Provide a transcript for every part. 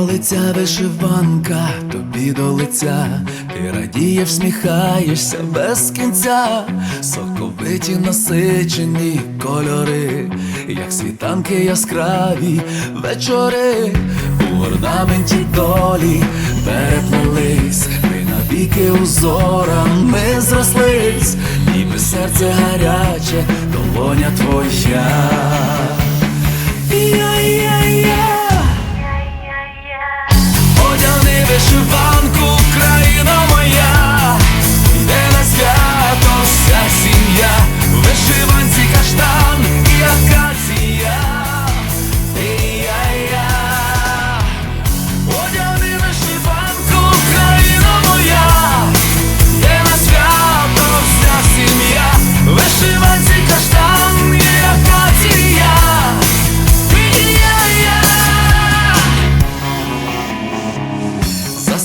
Лиця вишиванка, тобі до лиця, ти радієш, всміхаєшся без кінця, соковиті насичені кольори, як світанки яскраві вечори, у орнаменті долі переплелись, ми навіки узорами зрослись, ніби серце гаряче, долоня твоя. Я-я-я.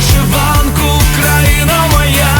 Вишиванку, країна моя,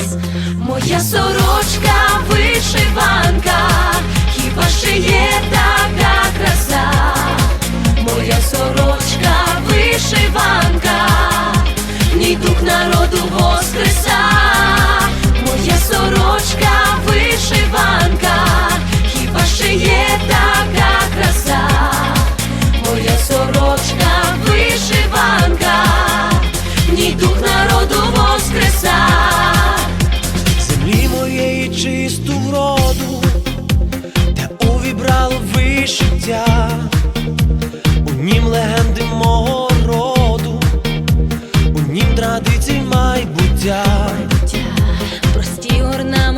Моя сорочка вишиванка, хіба ще є така собі чисту вроду, та увібрало вишиття, у нім легенди мого роду, у нім традицій майбуття, майбуття. Прості орнаменти